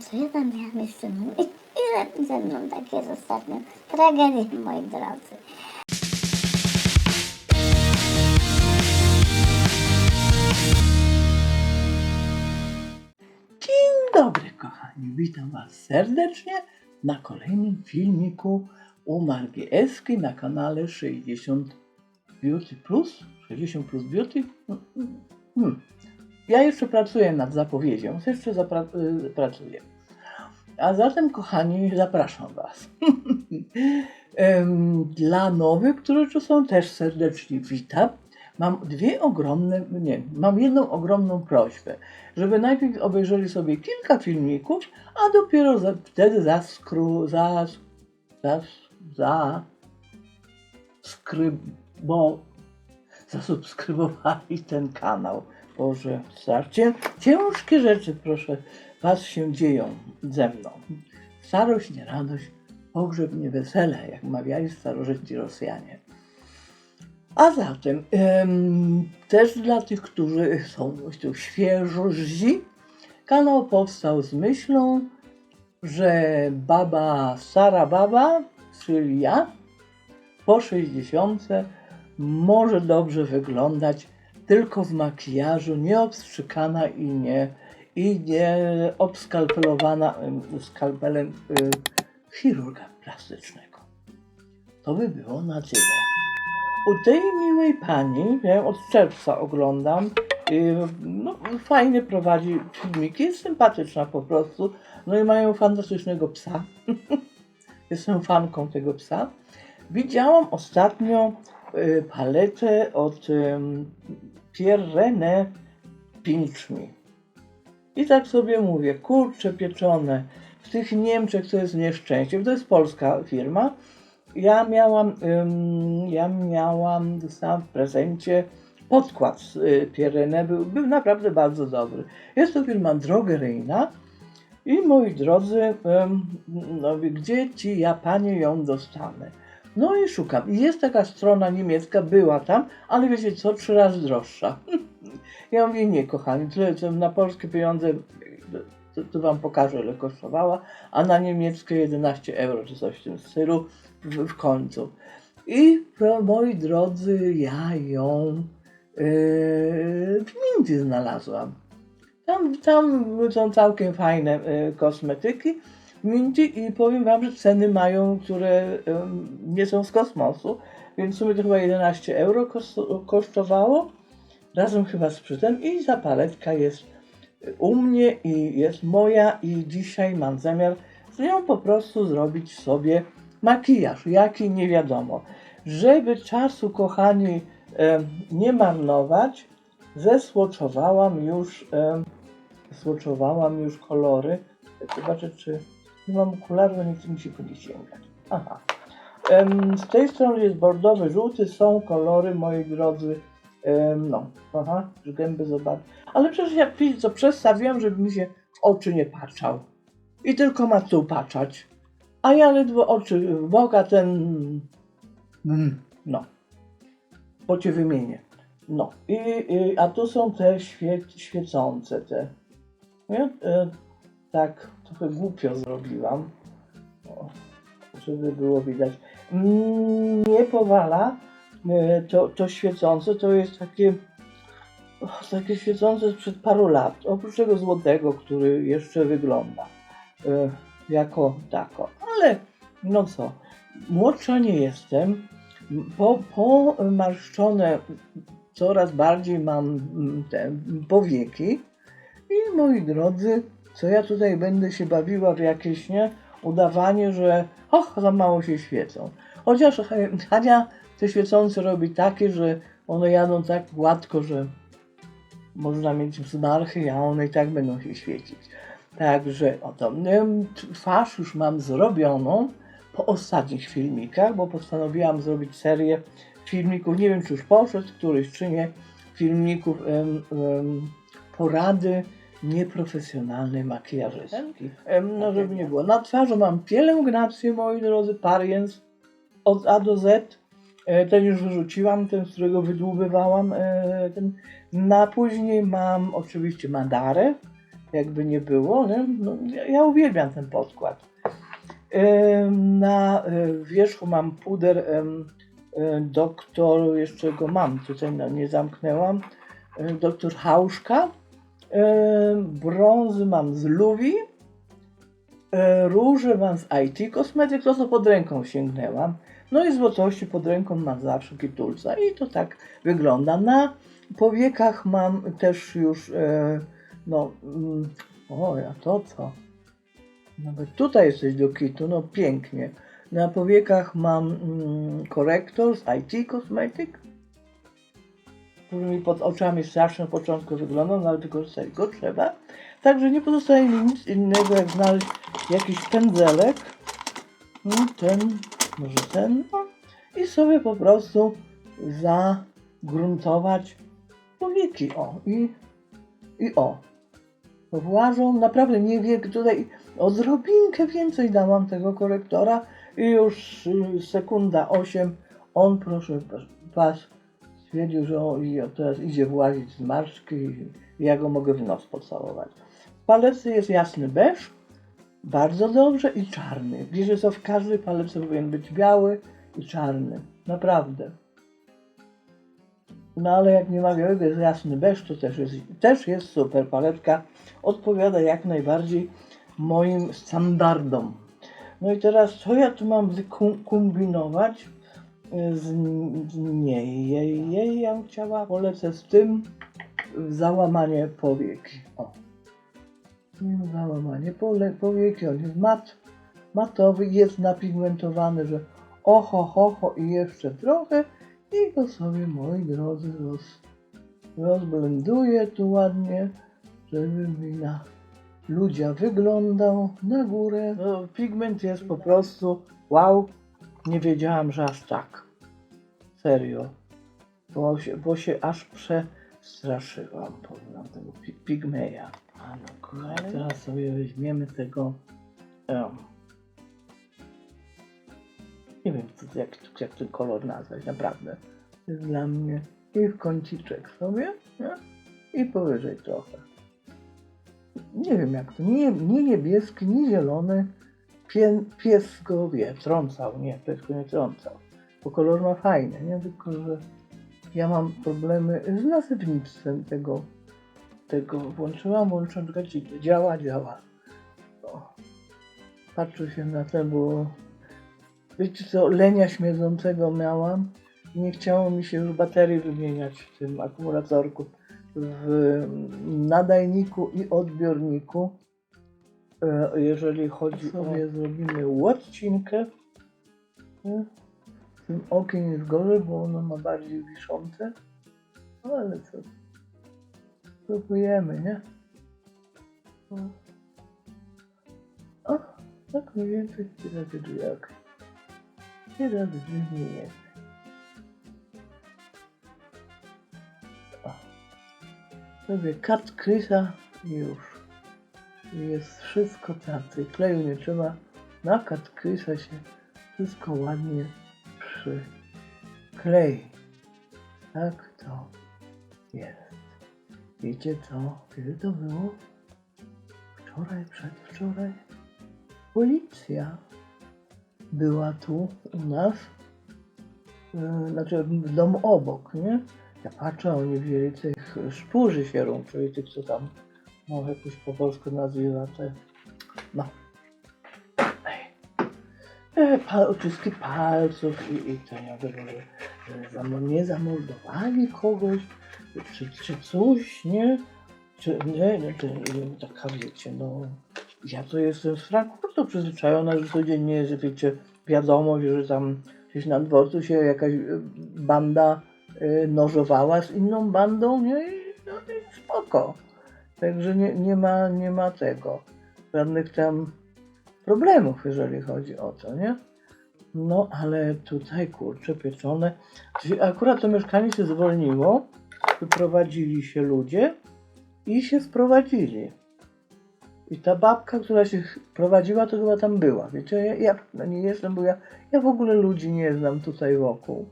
co ja tam miałam jeszcze mówić? Ile ze mną tak jest ostatnio? Tragedie, moi drodzy. Dzień dobry, kochani. Witam Was serdecznie na kolejnym filmiku u Margi Eski na kanale 60 Beauty Plus. 60 Plus Beauty. Hmm. Ja jeszcze pracuję nad zapowiedzią, jeszcze zapra- y, pracuję. A zatem, kochani, zapraszam Was. Dla nowych, którzy tu są, też serdecznie witam. Mam dwie ogromne, nie, mam jedną ogromną prośbę, żeby najpierw obejrzeli sobie kilka filmików, a dopiero za, wtedy zaskru, zas, zas, za, skrybo, zasubskrybowali ten kanał. Boże, strasznie ciężkie rzeczy, proszę, Was się dzieją ze mną. Starość, nie radość, pogrzeb, nie wesele, jak mawiali starożytni Rosjanie. A zatem em, też dla tych, którzy są tu świeżości, kanał powstał z myślą, że baba, stara baba, czyli ja, po 60 może dobrze wyglądać tylko w makijażu, nie obstrzykana i nie, i nie obskalpelowana em, skalpelem y, chirurga plastycznego. To by było na tyle. U tej miłej pani, ja ją od czerwca oglądam, yy, no, fajnie prowadzi filmiki, jest sympatyczna po prostu, no i mają fantastycznego psa. Jestem fanką tego psa. Widziałam ostatnio y, paletę od Pierre René Pinch Me. I tak sobie mówię, kurcze pieczone, w tych Niemczech to jest nieszczęście, to jest polska firma, ja miałam, ym, ja miałam, dostałam w prezencie podkład z y, Pierre był, był naprawdę bardzo dobry. Jest to firma drogeryjna i moi drodzy, ym, no, gdzie ci ja panie ją dostanę? No i szukam. I jest taka strona niemiecka, była tam, ale wiecie co, trzy razy droższa. Ja mówię, nie kochani, tyle co na polskie pieniądze, to, to wam pokażę ile kosztowała, a na niemieckie 11 euro czy coś w tym stylu w, w końcu. I pro, moi drodzy, ja ją yy, w Mindy znalazłam. Tam, tam są całkiem fajne yy, kosmetyki w Mindy i powiem wam, że ceny mają, które nie są z kosmosu, więc w sumie to chyba 11 euro kos- kosztowało, razem chyba z przytem i zapaletka jest u mnie i jest moja i dzisiaj mam zamiar z nią po prostu zrobić sobie makijaż, jaki nie wiadomo. Żeby czasu, kochani, nie marnować, zesłoczowałam już, zesłoczowałam już kolory. Zobaczę, czy nie mam okularu, nie chce mi się kiedyś sięgać. Aha. Z tej strony jest bordowy, żółty, są kolory, moi drodzy, no, aha, gęby zobaczę. Ale przecież ja co, przestawiam, żeby mi się w oczy nie patrzał. I tylko ma tu patrzeć. A ja ledwo oczy w bok, a ten... Mm, no. Po cię wymienię. No. I, i, a tu są te świe, świecące te. Ja e, tak trochę głupio zrobiłam. Żeby było widać. Nie powala. E, to, to świecące to jest takie takie świecące sprzed paru lat. Oprócz tego złotego, który jeszcze wygląda e, jako tako. Ale no co, młodsza nie jestem. Po, pomarszczone coraz bardziej mam mm, te powieki. I moi drodzy, co ja tutaj będę się bawiła w jakieś nie udawanie, że och, za mało się świecą. Chociaż e, Hania te świecące robi takie, że one jadą tak gładko, że można mieć wzmarchy, a one i tak będą się świecić. Także oto em, twarz już mam zrobioną po ostatnich filmikach, bo postanowiłam zrobić serię filmików, nie wiem czy już poszedł któryś czy nie, filmików porady nieprofesjonalnej makijażystki. No żeby nie było. Na twarzy mam pielęgnację, moi drodzy, pariens od A do Z. E, Ten już wyrzuciłam, ten, z którego wydłubywałam e, ten. Na później mam oczywiście madarę, jakby nie było. Nie? No, ja, ja uwielbiam ten podkład. Ym, Na wierzchu mam puder doktor, jeszcze go mam, tutaj no, nie zamknęłam, doktor Hauszka. Brązy mam z Luwi. Róże mam z IT Cosmetics, to co pod ręką sięgnęłam. No i złotości pod ręką mam zawsze kitulca i to tak wygląda. Na powiekach mam też już, e, no, mm, o, ja to co? Nawet tutaj jesteś do kitu, no pięknie. Na powiekach mam mm, korektor z IT Cosmetic, który mi pod oczami strasznie na początku wyglądał, no ale z tego trzeba. Także nie pozostaje mi nic innego, jak znaleźć jakiś pędzelek, no, ten, może ten, no, i sobie po prostu zagruntować powieki, o, i, i o. Włażą, naprawdę nie wiem, tutaj odrobinkę więcej dałam tego korektora. I już y, sekunda 8, on proszę was stwierdził, że o, i o, teraz idzie włazić z marszki i ja go mogę w nos pocałować. W palece jest jasny beż, bardzo dobrze i czarny. Widzę, że w każdej palece powinien być biały i czarny. Naprawdę. No ale jak nie ma białego, jest jasny beż, to też jest, też jest super. Paletka odpowiada jak najbardziej moim standardom. No i teraz, co ja tu mam wykombinować? Nie, jej, jej, ja chciała, polecę z tym załamanie powieki. O. Nie ma załamanie pole, powieki, on jest mat, matowy, jest napigmentowany, że oho, ho, ho i jeszcze trochę i go sobie, moi drodzy, roz, rozblenduję tu ładnie, żeby mi na ludzia wyglądał na górę. No, pigment jest po prostu wow, nie wiedziałam, że aż tak. Serio. Bo się, bo się aż przestraszyłam, powiem tego pi- pigmeja. A no kurwa, teraz sobie weźmiemy tego. em, nie wiem, co, jak, jak ten kolor nazwać, naprawdę. To jest dla mnie i w kąciczek sobie, nie? i powyżej trochę. Nie wiem jak to, nie, nie niebieski, nie zielony. Pie, pies go wie, trącał, nie, pies go nie trącał. Bo kolor ma fajny, nie? Tylko, że ja mam problemy z nazewnictwem tego, tego włączyłam, włączyłam, czekajcie, działa, działa. O. Patrzę się na to, bo wiecie co, lenia śmierdzącego miałam i nie chciało mi się już baterii wymieniać w tym akumulatorku w nadajniku i odbiorniku. E, Jeżeli chodzi o... Sobie zrobimy odcinkę. Nie? Tym okien jest gorzej, bo ono ma bardziej wiszące. No ale co? Próbujemy, nie? O, tak mniej więcej. Trzy razy drzwi nie jest. sobie kat Chrisa i już. Jest wszystko tacy. Kleju nie trzeba. Na kat Chrisa się wszystko ładnie przyklei. Tak to jest. Wiecie co? Kiedy to było? Wczoraj, przedwczoraj. Policja była tu u nas. e, Znaczy w domu obok, nie? Ja patrzę, oni wzięli tych szpurzy czyli tych, co tam, no jakoś po polsku nazywa te, no. E, pa, oczyski palców i, i to ja zam- nie zamordowali kogoś, czy, czy coś, nie? Czy, nie, nie, czy, nie, taka wiecie, no. Ja to jestem z Frankfurtu przyzwyczajona, że codziennie jest, wiecie, wiadomość, że tam gdzieś na dworcu się jakaś e, banda y, nożowała z inną bandą, nie? No, i spoko. Także nie, nie, ma, nie ma tego. Żadnych tam problemów, jeżeli chodzi o to, nie? No, ale tutaj, kurczę, pieczone. Akurat to mieszkanie się zwolniło, wyprowadzili się ludzie i się sprowadzili. I ta babka, która się prowadziła, to chyba tam była. Wiecie, ja, ja nie jestem, bo ja, ja w ogóle ludzi nie znam tutaj wokół.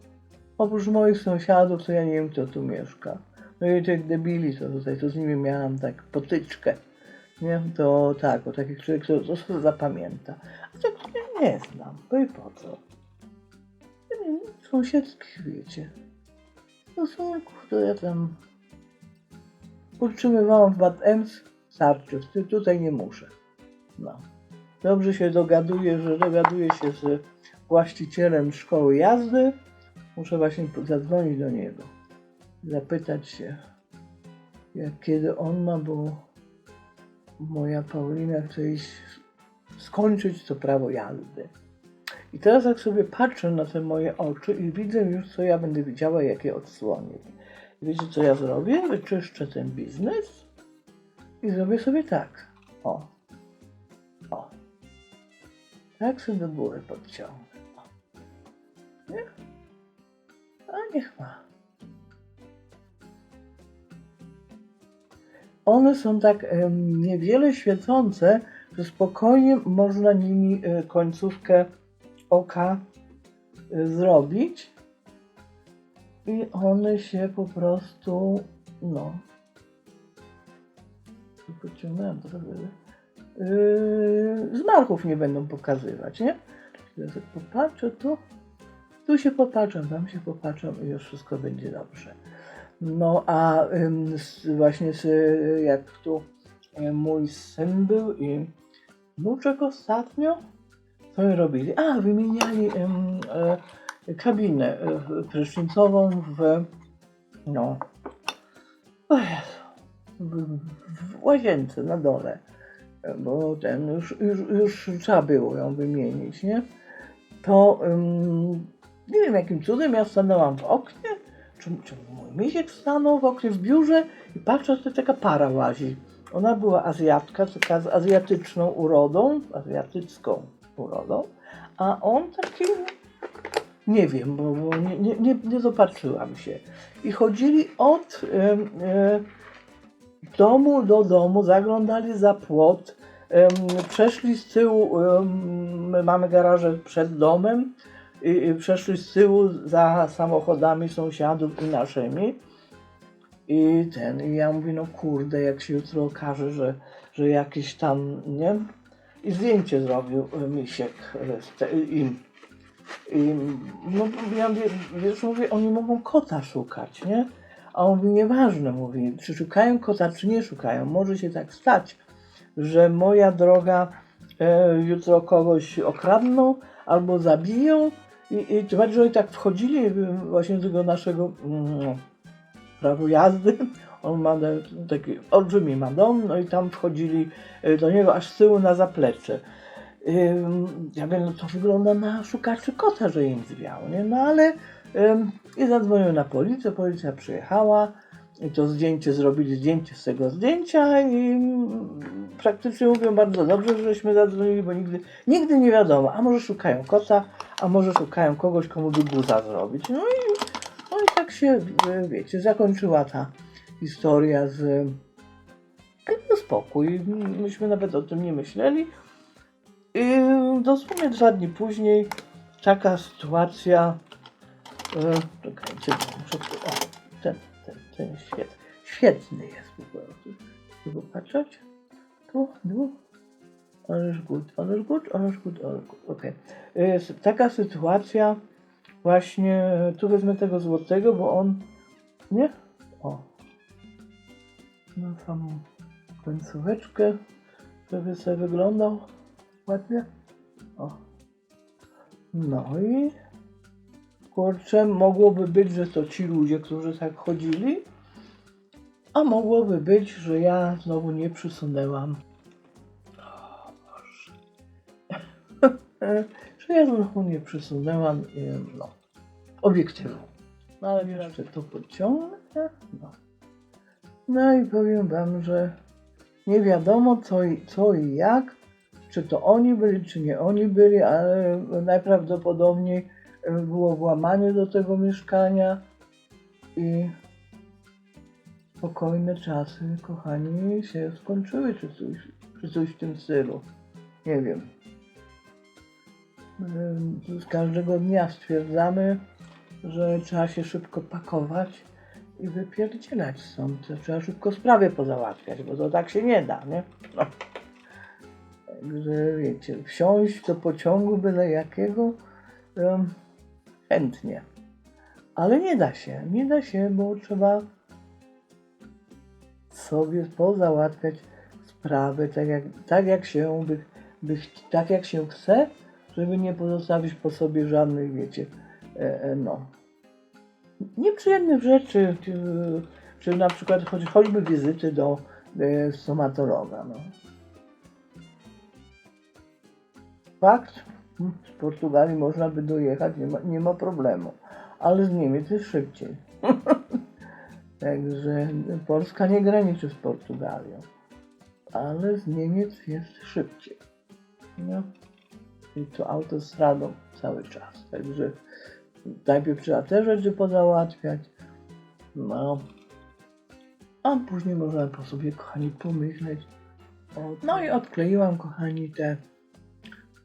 Oprócz moich sąsiadów, to ja nie wiem, kto tu mieszka. No i tych debili, co tutaj, to z nimi miałam tak potyczkę. Nie, to tak, o takich człowiek, który to sobie zapamięta. A tak nie, nie znam. No i po co? Sąsiedzkich, wiecie. Stosunków to ja tam utrzymywałam w Bad Ems, starczy, tu- tutaj nie muszę. No. Dobrze się dogaduję, że dogaduję się z właścicielem szkoły jazdy. Muszę właśnie zadzwonić do niego. Zapytać się, jak kiedy on ma, bo moja Paulina chce iść skończyć to prawo jazdy. I teraz jak sobie patrzę na te moje oczy i widzę już, co ja będę widziała, jakie odsłony. I wiecie, co ja zrobię? Wyczyszczę ten biznes i zrobię sobie tak. O. O. Tak sobie do góry podciągnę. O. Nie? A niech ma. One są tak niewiele świecące, że spokojnie można nimi e, końcówkę oka e, zrobić. I one się po prostu, no. Pociągnąłem trochę. Yy, zmarchów nie będą pokazywać, nie? Jak popatrzę tu, tu się popatrzę, tam się popatrzę i już wszystko będzie dobrze. No a właśnie jak tu y, mój syn był i wnuczek ostatnio, co oni robili? A, wymieniali ym, e, kabinę e, prysznicową w, no, w, w łazience na dole, E, bo ten już, już, już trzeba było ją wymienić, nie? To nie wiem jakim cudem ja stanęłam w oknie, czy, czy mój misiek stanął w oknie w biurze i patrzę, że taka para łazi. Ona była Azjatka, taka z azjatyczną urodą, azjatycką urodą, a on taki, nie wiem, bo, nie, nie, nie, nie dopatrzyłam się. I chodzili od e, domu do domu, zaglądali za płot, przeszli z tyłu, my mamy garaże przed domem, i, i przeszli z tyłu za samochodami sąsiadów i naszymi. I ten, i ja mówię, no kurde, jak się jutro okaże, że, że jakiś tam, nie? I zdjęcie zrobił e, Misiek e, im. I no, ja wiesz, mówię, oni mogą kota szukać, nie? A on mówi, nieważne, mówi, czy szukają kota, czy nie szukają. Może się tak stać, że moja droga e, jutro kogoś okradną albo zabiją. I, i tym bardziej, że oni tak wchodzili e, właśnie do tego naszego prawo jazdy. On ma taki olbrzymi ma dom, no i tam wchodzili e, do niego aż z tyłu na zaplecze. Ym, Ja wiem, no to wygląda na szukaczy kota, że im zwiał, nie? No ale i zadzwonił na policję, policja przyjechała i to zdjęcie zrobili, zdjęcie z tego zdjęcia i praktycznie mówią bardzo dobrze, żeśmy zadzwonili, bo nigdy, nigdy nie wiadomo, a może szukają kota, a może szukają kogoś, komu by guza zrobić. No i, no i tak się, y, wiecie, zakończyła ta historia z no spokój. Myśmy nawet o tym nie myśleli. I dosłownie dwa dni później taka sytuacja. E, czekajcie, muszę o, ten, ten, ten świetny, świetny jest po prostu. Tu popatrzeć? Tu, tu. Ależ good, ależ good, ależ good, ależ good. Okej. Jest Taka sytuacja właśnie, tu wezmę tego złotego, bo on, nie? O. Na samą końcóweczkę, żeby sobie wyglądał ładnie. O. No i kurczę, mogłoby być, że to ci ludzie, którzy tak chodzili, a mogłoby być, że ja znowu nie przysunęłam. O Boże. że ja znowu nie przysunęłam, no, obiektywu. No ale jeszcze to pociągnę. No. no i powiem wam, że nie wiadomo co i, co i jak, czy to oni byli, czy nie oni byli, ale najprawdopodobniej było włamanie do tego mieszkania i spokojne czasy, kochani, się skończyły, czy coś, czy coś w tym stylu. Nie wiem. Z każdego dnia stwierdzamy, że trzeba się szybko pakować i wypierdzielać stąd. Trzeba szybko sprawę pozałatwiać, bo to tak się nie da, nie? No. Także wiecie, wsiąść do pociągu byle jakiego em, chętnie. Ale nie da się, nie da się, bo trzeba sobie pozałatwiać sprawy tak jak, tak jak się by, by, tak jak się chce, żeby nie pozostawić po sobie żadnych, wiecie, e, e, no, nieprzyjemnych rzeczy, czy, czy na przykład choć, choćby wizyty do e, stomatologa. No. Fakt, z Portugalii można by dojechać, nie ma, nie ma problemu, ale z Niemiec jest szybciej. Także Polska nie graniczy z Portugalią, ale z Niemiec jest szybciej. No. I to autostradą cały czas. Także najpierw trzeba te rzeczy pozałatwiać. No. A później można po sobie, kochani, pomyśleć. No i odkleiłam, kochani, te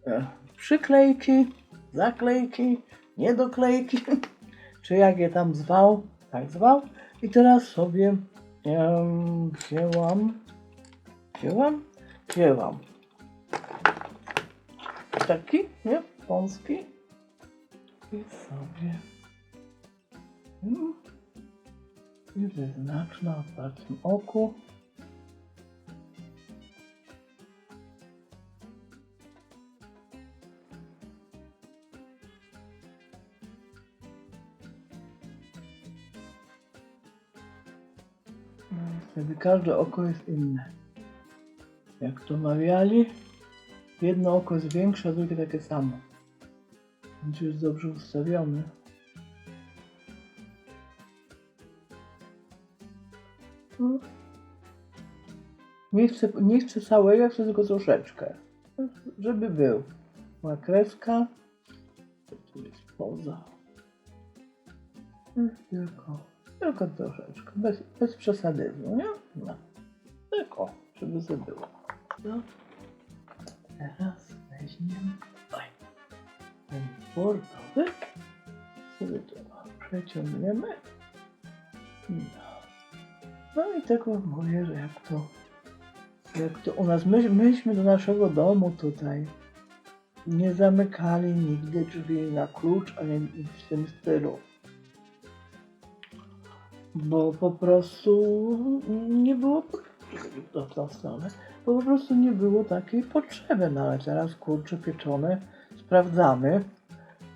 e, przyklejki, zaklejki, niedoklejki, czy jak je tam zwał, tak zwał. I teraz sobie em, wzięłam, wzięłam, wzięłam taki, nie, wąski i sobie mm, i wyznacz na otwartym oku. Wtedy każde oko jest inne. Jak to mawiali, jedno oko jest większe, a drugie takie samo. Więc jest dobrze ustawiony. Nie chcę, nie chcę całego, chcę tylko troszeczkę. Żeby był. Ma kreska. Tu jest poza. Tylko, tylko troszeczkę. Bez, bez nie? No. Tylko, żeby to było. No. Teraz weźmiemy ten bordowy. Sobie to przeciągniemy. No. No i tego mówię, że jak to, jak to u nas, my, myśmy do naszego domu tutaj nie zamykali nigdy drzwi na klucz, ani w tym stylu. Bo po prostu nie było stronę, bo po prostu nie było takiej potrzeby. No ale teraz kurcze pieczone sprawdzamy,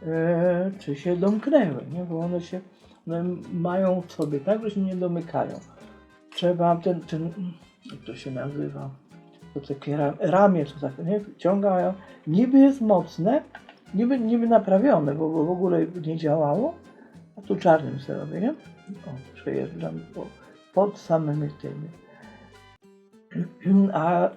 e, czy się domknęły, nie? Bo one się one mają w sobie tak, że się nie domykają. Trzeba ten, ten jak to się nazywa, to takie ra- ramię, to tak, nie? Ciągają, niby jest mocne, niby, niby naprawione, bo, bo w ogóle nie działało, a tu czarnym sobie robię, nie? O, przejeżdżam po, pod samymi tymi. A,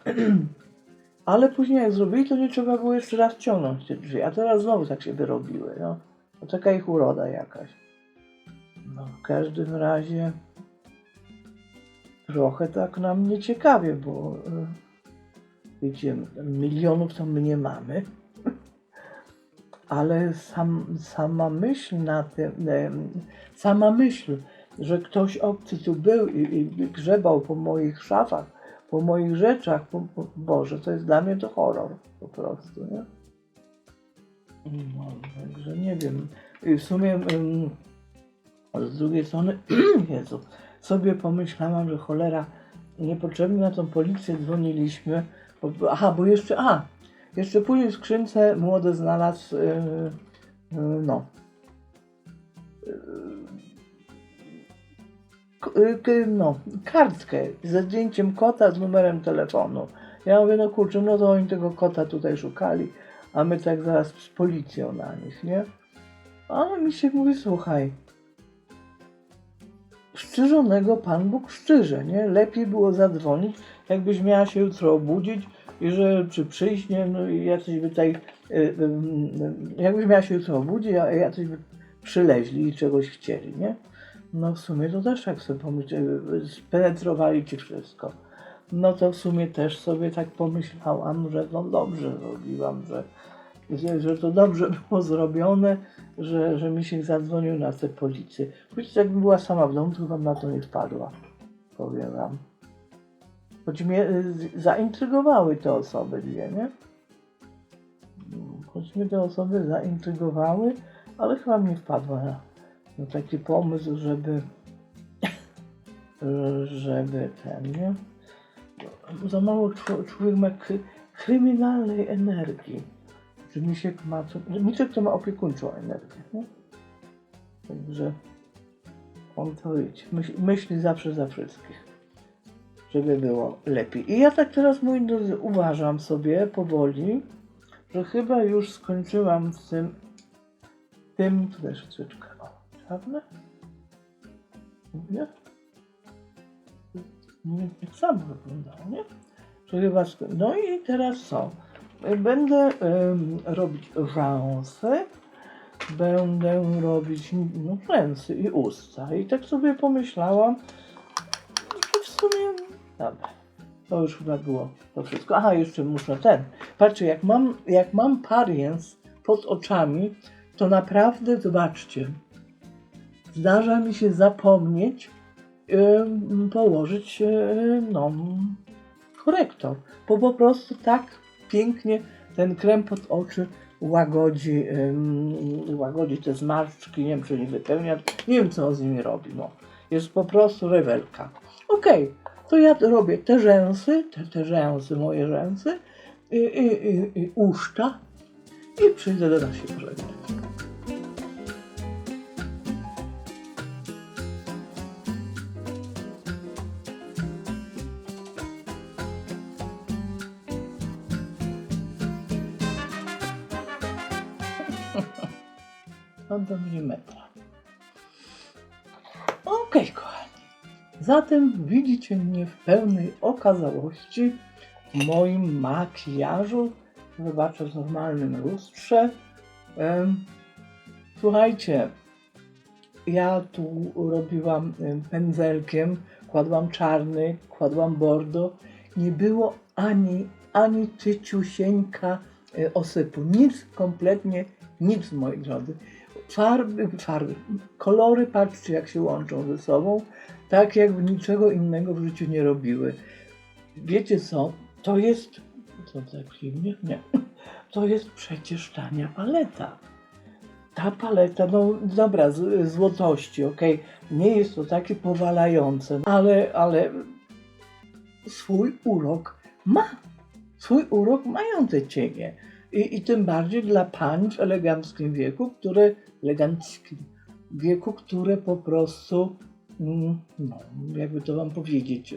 ale później jak zrobili, to nie trzeba było jeszcze raz ciągnąć te drzwi, a teraz znowu tak się wyrobiły, no. To taka ich uroda jakaś. No, w każdym razie trochę tak nam nie ciekawie, bo wiecie, milionów to my nie mamy, ale sam, sama myśl na tym, em, sama myśl, że ktoś obcy tu był i, i grzebał po moich szafach, po moich rzeczach, po, po, Boże, to jest dla mnie to horror po prostu, nie? No, także nie wiem. I w sumie z drugiej strony, Jezu, sobie pomyślałam, że cholera, niepotrzebnie na tą policję dzwoniliśmy. Bo- aha, bo jeszcze, a, jeszcze później w skrzynce młody znalazł, yy, yy, no, yy, no, kartkę ze zdjęciem kota z numerem telefonu. Ja mówię, no kurczę, no to oni tego kota tutaj szukali, a my tak zaraz z policją na nich, nie? A mi się mówi, słuchaj, szczerzonego Pan Bóg szczerze, nie? Lepiej było zadzwonić, jakbyś miała się jutro obudzić i że czy przyjść, nie no i jacyś by tutaj, y, y, y, jakbyś miała się jutro obudzić, a jacyś by przyleźli i czegoś chcieli, nie? No w sumie to też tak sobie pomyśleć, spenetrowali ci wszystko. No to w sumie też sobie tak pomyślałam, że no dobrze zrobiłam, że że, że to dobrze było zrobione, że, że mi się zadzwonił na tę policję. Choć jakbym była sama w domu, to chyba na to nie wpadła, powiem wam. Choć mnie y, zaintrygowały te osoby dwie, nie? Choć mnie te osoby zaintrygowały, ale chyba nie wpadła na, na taki pomysł, żeby żeby ten, nie? Za mało czł- człowiek ma kry, kryminalnej energii. Że Misiek ma, Misiek to ma opiekuńczą energię, nie? Także on to widzi. Myśl, myśli zawsze za wszystkich. Żeby było lepiej. I ja tak teraz, moi drodzy, uważam sobie powoli, że chyba już skończyłam z tym, tym, tu też o, czarne? Nie? Nie, tak samo wyglądało, nie? Że chyba No i teraz co? Będę em, robić rzęsy, będę robić no, rzęsy i usta. I tak sobie pomyślałam, w sumie, dobra, to już chyba było to wszystko. Aha, jeszcze muszę ten. Patrzcie, jak mam, jak mam pariens pod oczami, to naprawdę, zobaczcie, zdarza mi się zapomnieć em, położyć e, no, korektor, bo po prostu tak pięknie ten krem pod oczy łagodzi, em, łagodzi te zmarszczki, nie wiem czy nie wypełnia, nie wiem co on z nimi robi, no. Jest po prostu rewelka. Okej, to ja robię te rzęsy, te, te rzęsy, moje rzęsy i, i, i, i uszcza i przyjdę do nas się pożegnać. Do milimetra. Okej, kochani. Zatem widzicie mnie w pełnej okazałości w moim makijażu. Zobaczę w normalnym lustrze. Słuchajcie, ja tu robiłam em, pędzelkiem, kładłam czarny, kładłam bordo. Nie było ani, ani tyciusieńka e, osypu. Nic, kompletnie nic, moi drodzy. Farby, farby, kolory, patrzcie jak się łączą ze sobą, tak jakby niczego innego w życiu nie robiły. Wiecie co? To jest, co tak silnie? Nie. To jest przecież tania paleta. Ta paleta, no dobra, z, złotości, okej, nie jest to takie powalające, ale, ale swój urok ma. Swój urok mają te cienie. I, I tym bardziej dla pań w eleganckim wieku, które, eleganckim wieku, które po prostu, no, jakby to wam powiedzieć,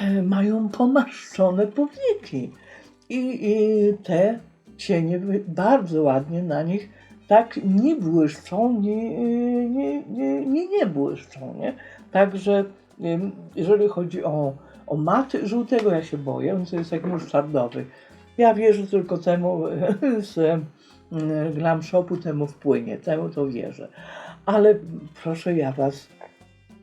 e, mają pomaszczone powieki. I, I te cienie bardzo ładnie na nich tak nie błyszczą, nie, nie, nie, nie, nie błyszczą, nie? Także jeżeli chodzi o, o maty żółtego, ja się boję, on jest jak musztardowy. Ja wierzę tylko temu z glam shopu, temu wpłynie, temu to wierzę. Ale proszę ja was,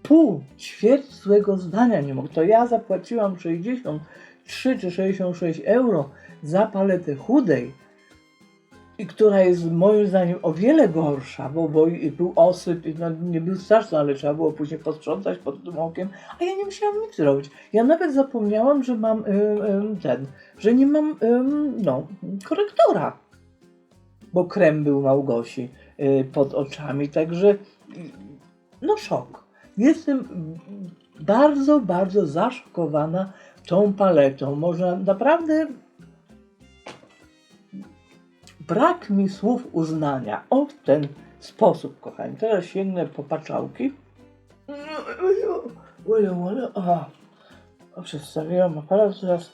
pół, ćwierć złego zdania nie mogę. To ja zapłaciłam 63 czy 66 euro za paletę chudej, i która jest moim zdaniem o wiele gorsza, bo, bo był osyp, i no, nie był straszny, ale trzeba było później posprzątać pod tym okiem, a ja nie musiałam nic zrobić. Ja nawet zapomniałam, że mam ten, że nie mam no, korektora, bo krem był Małgosi pod oczami, także y, no szok. Jestem bardzo, bardzo zaszokowana tą paletą. Można naprawdę brak mi słów uznania. O ten sposób, kochani. Teraz sięgnę po paczałki. Aha. O, Przestawiłam aparat, teraz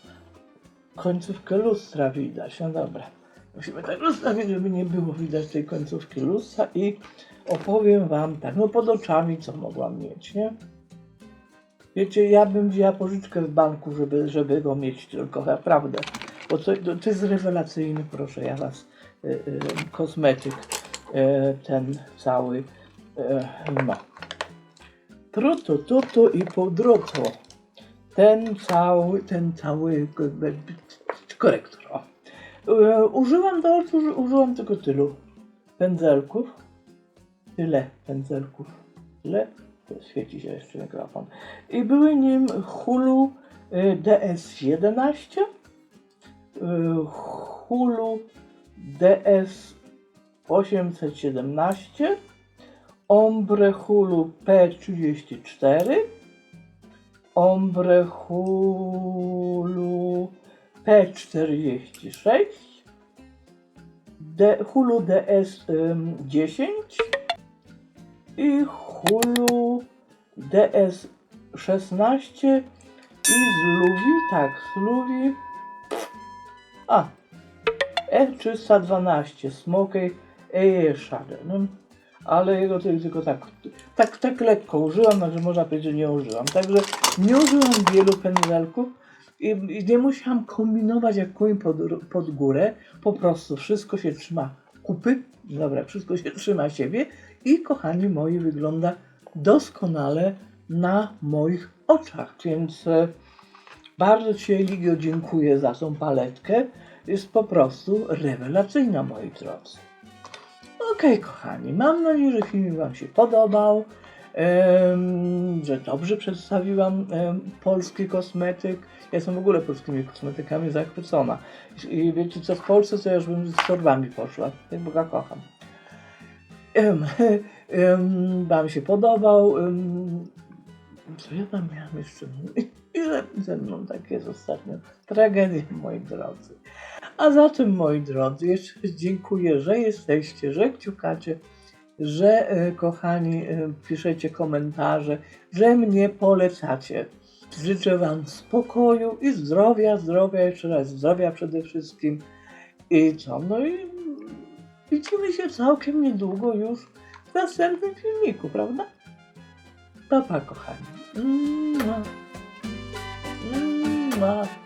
końcówkę lustra widać. No dobra. Musimy tak ustawić, żeby nie było widać tej końcówki lustra i opowiem wam tak, no pod oczami co mogłam mieć, nie? Wiecie, ja bym wzięła pożyczkę w banku, żeby, żeby go mieć tylko, naprawdę. Bo to, to, to jest rewelacyjny, proszę ja was, y, y, kosmetyk, y, ten cały, y, no. Proto, toto i podroto. Ten cały, ten cały ko- korektor, o. E, użyłam do oczu, uży- użyłam tylko tylu pędzelków. Tyle pędzelków. Tyle. Tu Świeci się jeszcze mikrofon. I były nim Hulu e, DS11, e, Hulu DS817, Ombre Hulu P34, Ombre Hulu P46, D, Hulu DS10 i Hulu DS16 i z Luwi, tak, z Luwi, a, F312 Smokey Air Shadow, ale jego tylko tak, tak, tak lekko użyłam, znaczy można powiedzieć, że nie użyłam. Także nie użyłam wielu pędzelków nie musiałam kombinować jak koń pod, pod górę. Po prostu wszystko się trzyma kupy, dobra, wszystko się trzyma siebie i kochani moi wygląda doskonale na moich oczach, więc e, bardzo Ci Eligio dziękuję za tą paletkę. Jest po prostu rewelacyjna moi drodzy. Okej, kochani, mam nadzieję, że film Wam się podobał, że dobrze przedstawiłam polski kosmetyk. Ja jestem w ogóle polskimi kosmetykami zachwycona. I wiecie co, w Polsce to ja już bym z torbami poszła. Jak Boga kocham. Wam się podobał. Co ja tam miałam jeszcze? Ile ze mną tak jest ostatnio? Tragedia, moi drodzy. A zatem, moi drodzy, jeszcze dziękuję, że jesteście, że kciukacie, że e, kochani e, piszecie komentarze, że mnie polecacie. Życzę Wam spokoju i zdrowia, zdrowia, jeszcze raz zdrowia przede wszystkim. I co? No i widzimy się całkiem niedługo już w następnym filmiku, prawda? Pa, pa, kochani. Mua. Mua.